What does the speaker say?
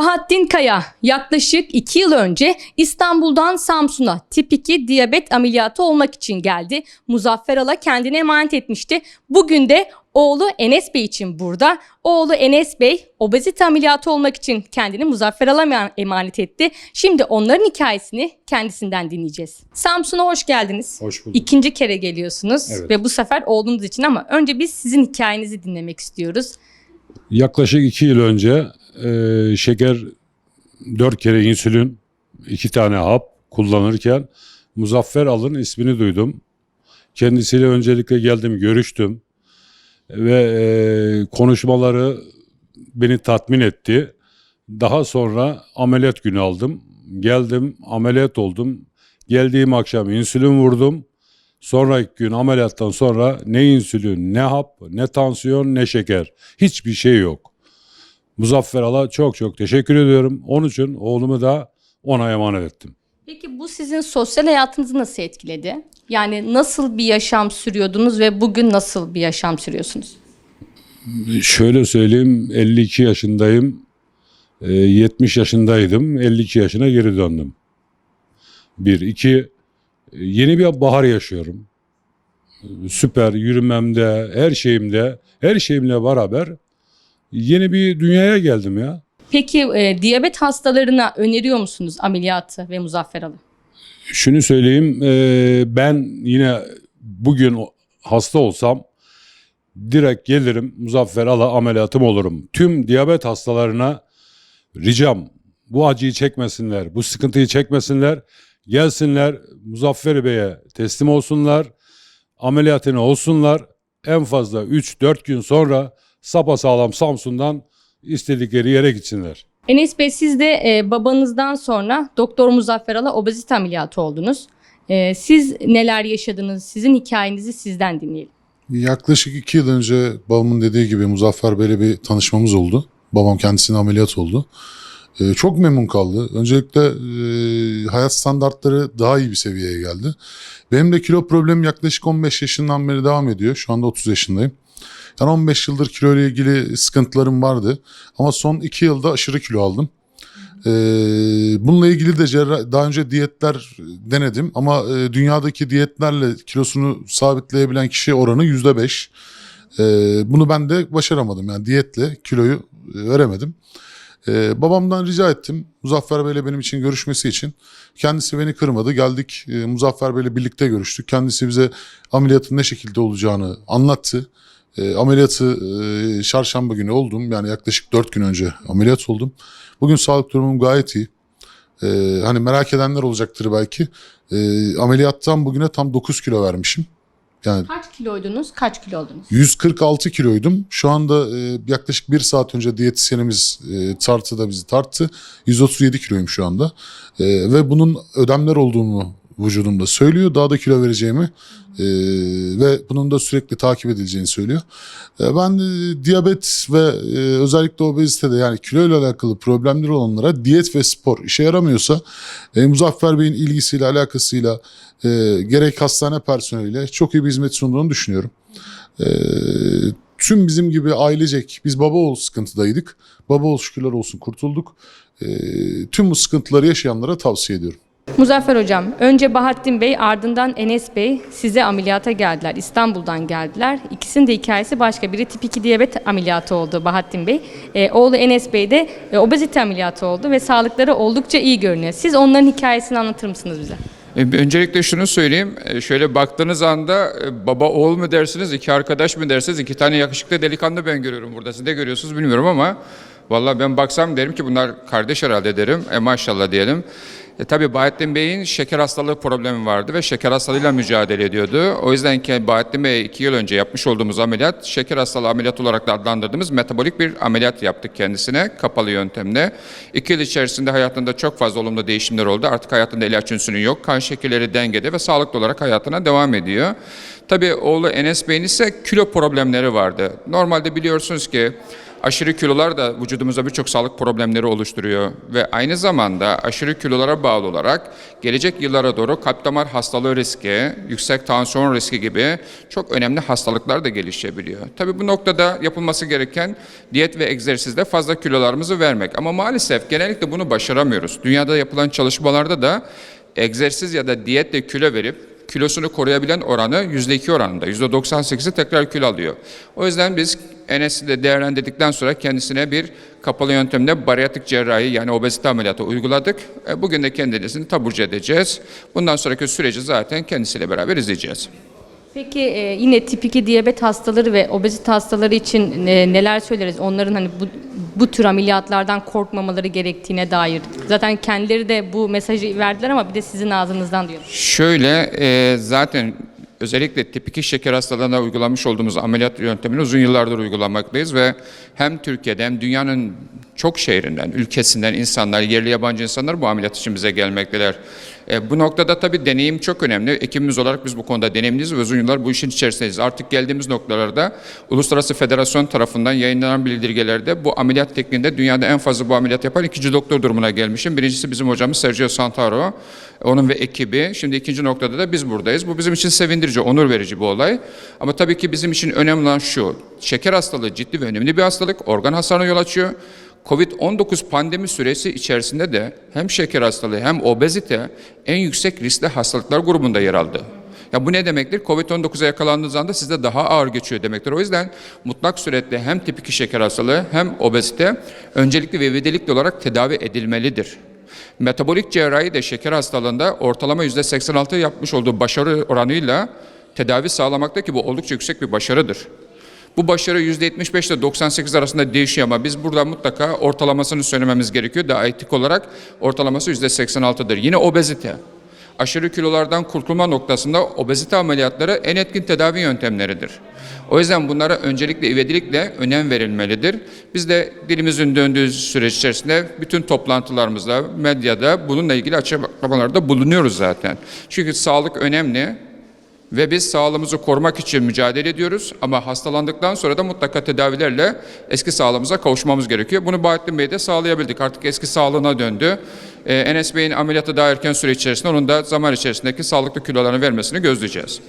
Bahattin Kaya yaklaşık 2 yıl önce İstanbul'dan Samsun'a tip 2 diyabet ameliyatı olmak için geldi. Muzaffer Ala kendine emanet etmişti. Bugün de oğlu Enes Bey için burada. Oğlu Enes Bey obezite ameliyatı olmak için kendini Muzaffer Al'a emanet etti. Şimdi onların hikayesini kendisinden dinleyeceğiz. Samsun'a hoş geldiniz. Hoş bulduk. İkinci kere geliyorsunuz Evet. ve bu sefer oğlunuz için ama önce biz sizin hikayenizi dinlemek istiyoruz. Yaklaşık iki yıl önce e, şeker dört kere insülin, iki tane hap kullanırken Muzaffer Al'ın ismini duydum. Kendisiyle öncelikle geldim, görüştüm ve e, konuşmaları beni tatmin etti. Daha sonra ameliyat günü aldım. Geldim, ameliyat oldum. Geldiğim akşam insülin vurdum. Sonraki gün ameliyattan sonra ne insülin, ne hap, ne tansiyon, ne şeker. Hiçbir şey yok. Muzaffer Al'a çok çok teşekkür ediyorum. Onun için oğlumu da ona emanet ettim. Peki bu sizin sosyal hayatınızı nasıl etkiledi? Yani nasıl bir yaşam sürüyordunuz ve bugün nasıl bir yaşam sürüyorsunuz? Şöyle söyleyeyim 52 yaşındayım. Ee, 70 yaşındaydım. 52 yaşına geri döndüm. Bir. iki yeni bir bahar yaşıyorum. Süper yürümemde, her şeyimde, her şeyimle beraber yeni bir dünyaya geldim ya. Peki e, diyabet hastalarına öneriyor musunuz ameliyatı ve Muzaffer Al'ı? Şunu söyleyeyim, e, ben yine bugün hasta olsam direkt gelirim Muzaffer Ala ameliyatım olurum. Tüm diyabet hastalarına ricam bu acıyı çekmesinler, bu sıkıntıyı çekmesinler. Gelsinler Muzaffer Bey'e teslim olsunlar, ameliyatını olsunlar. En fazla 3-4 gün sonra sapasağlam Samsun'dan istedikleri yere gitsinler. Enes Bey siz de e, babanızdan sonra Doktor Muzaffer Al'a obezite ameliyatı oldunuz. E, siz neler yaşadınız? Sizin hikayenizi sizden dinleyelim. Yaklaşık iki yıl önce babamın dediği gibi Muzaffer Bey'le bir tanışmamız oldu. Babam kendisine ameliyat oldu. Ee, çok memnun kaldı. Öncelikle e, hayat standartları daha iyi bir seviyeye geldi. Benim de kilo problemim yaklaşık 15 yaşından beri devam ediyor. Şu anda 30 yaşındayım. Yani 15 yıldır kilo ile ilgili sıkıntılarım vardı. Ama son 2 yılda aşırı kilo aldım. Ee, bununla ilgili de cerrah, daha önce diyetler denedim ama e, dünyadaki diyetlerle kilosunu sabitleyebilen kişi oranı yüzde beş. Ee, bunu ben de başaramadım yani diyetle kiloyu e, veremedim. Ee, babamdan rica ettim Muzaffer Bey'le benim için görüşmesi için. Kendisi beni kırmadı. Geldik e, Muzaffer Bey'le birlikte görüştük. Kendisi bize ameliyatın ne şekilde olacağını anlattı. E, ameliyatı e, çarşamba günü oldum. Yani yaklaşık 4 gün önce ameliyat oldum. Bugün sağlık durumum gayet iyi. E, hani merak edenler olacaktır belki. E, ameliyattan bugüne tam 9 kilo vermişim. Yani Kaç kiloydunuz? Kaç kilo oldunuz? 146 kiloydum. Şu anda e, yaklaşık bir saat önce diyetisyenimiz e, tartıda bizi tarttı. 137 kiloyum şu anda. E, ve bunun ödemler olduğunu vücudumda söylüyor. Daha da kilo vereceğimi e, ve bunun da sürekli takip edileceğini söylüyor. E, ben e, diyabet ve e, özellikle obezitede yani kilo ile alakalı problemleri olanlara diyet ve spor işe yaramıyorsa e, Muzaffer Bey'in ilgisiyle alakasıyla e, gerek hastane personeliyle çok iyi bir hizmet sunduğunu düşünüyorum. E, tüm bizim gibi ailecek biz baba oğul sıkıntıdaydık. Baba oğul şükürler olsun kurtulduk. E, tüm bu sıkıntıları yaşayanlara tavsiye ediyorum. Muzaffer Hocam, önce Bahattin Bey ardından Enes Bey size ameliyata geldiler. İstanbul'dan geldiler. İkisinin de hikayesi başka. Biri tip 2 diyabet ameliyatı oldu Bahattin Bey. Ee, oğlu Enes Bey de e, obezite ameliyatı oldu ve sağlıkları oldukça iyi görünüyor. Siz onların hikayesini anlatır mısınız bize? E, Öncelikle şunu söyleyeyim. E, Şöyle baktığınız anda e, baba oğul mu dersiniz, iki arkadaş mı dersiniz? iki tane yakışıklı delikanlı ben görüyorum burada. Siz de görüyorsunuz bilmiyorum ama vallahi ben baksam derim ki bunlar kardeş herhalde derim. E maşallah diyelim. E, tabii Bahattin Bey'in şeker hastalığı problemi vardı ve şeker hastalığıyla mücadele ediyordu. O yüzden ki Bahattin Bey iki yıl önce yapmış olduğumuz ameliyat şeker hastalığı ameliyatı olarak da adlandırdığımız metabolik bir ameliyat yaptık kendisine kapalı yöntemle. İki yıl içerisinde hayatında çok fazla olumlu değişimler oldu. Artık hayatında ilaç insülini yok. Kan şekerleri dengede ve sağlıklı olarak hayatına devam ediyor. Tabii oğlu Enes Bey'in ise kilo problemleri vardı. Normalde biliyorsunuz ki Aşırı kilolar da vücudumuzda birçok sağlık problemleri oluşturuyor ve aynı zamanda aşırı kilolara bağlı olarak gelecek yıllara doğru kalp damar hastalığı riski, yüksek tansiyon riski gibi çok önemli hastalıklar da gelişebiliyor. Tabii bu noktada yapılması gereken diyet ve egzersizde fazla kilolarımızı vermek ama maalesef genellikle bunu başaramıyoruz. Dünyada yapılan çalışmalarda da egzersiz ya da diyetle kilo verip kilosunu koruyabilen oranı %2 oranında. %98'i tekrar kilo alıyor. O yüzden biz Enes'i de değerlendirdikten sonra kendisine bir kapalı yöntemle bariyatrik cerrahi yani obezite ameliyatı uyguladık. E, Bugün de kendisini taburcu edeceğiz. Bundan sonraki süreci zaten kendisiyle beraber izleyeceğiz. Peki e, yine tip 2 diyabet hastaları ve obezite hastaları için e, neler söyleriz? Onların hani bu, bu tür ameliyatlardan korkmamaları gerektiğine dair. Zaten kendileri de bu mesajı verdiler ama bir de sizin ağzınızdan diyorum. Şöyle e, zaten özellikle tip 2 şeker hastalığına uygulamış olduğumuz ameliyat yöntemini uzun yıllardır uygulamaktayız ve hem Türkiye'de hem dünyanın çok şehrinden, ülkesinden insanlar, yerli yabancı insanlar bu ameliyat için bize gelmekteler. E, bu noktada tabii deneyim çok önemli. Ekibimiz olarak biz bu konuda deneyimliyiz ve uzun yıllar bu işin içerisindeyiz. Artık geldiğimiz noktalarda Uluslararası Federasyon tarafından yayınlanan bildirgelerde bu ameliyat tekniğinde dünyada en fazla bu ameliyat yapan ikinci doktor durumuna gelmişim. Birincisi bizim hocamız Sergio Santaro, onun ve ekibi. Şimdi ikinci noktada da biz buradayız. Bu bizim için sevindirici, onur verici bu olay. Ama tabii ki bizim için önemli olan şu, şeker hastalığı ciddi ve önemli bir hastalık, organ hasarına yol açıyor. Covid-19 pandemi süresi içerisinde de hem şeker hastalığı hem obezite en yüksek riskli hastalıklar grubunda yer aldı. Ya bu ne demektir? Covid-19'a yakalandığınız anda sizde daha ağır geçiyor demektir. O yüzden mutlak suretle hem tip 2 şeker hastalığı hem obezite öncelikli ve vedelikli olarak tedavi edilmelidir. Metabolik cerrahi de şeker hastalığında ortalama %86 yapmış olduğu başarı oranıyla tedavi sağlamakta ki bu oldukça yüksek bir başarıdır. Bu başarı %75 ile 98 arasında değişiyor ama biz burada mutlaka ortalamasını söylememiz gerekiyor. Daha etik olarak ortalaması %86'dır. Yine obezite. Aşırı kilolardan kurtulma noktasında obezite ameliyatları en etkin tedavi yöntemleridir. O yüzden bunlara öncelikle ivedilikle önem verilmelidir. Biz de dilimizin döndüğü süreç içerisinde bütün toplantılarımızda, medyada bununla ilgili açıklamalarda bulunuyoruz zaten. Çünkü sağlık önemli. Ve biz sağlığımızı korumak için mücadele ediyoruz ama hastalandıktan sonra da mutlaka tedavilerle eski sağlığımıza kavuşmamız gerekiyor. Bunu Bahattin Bey de sağlayabildik. Artık eski sağlığına döndü. Ee, Enes Bey'in ameliyatı daha erken süre içerisinde onun da zaman içerisindeki sağlıklı kilolarını vermesini gözleyeceğiz.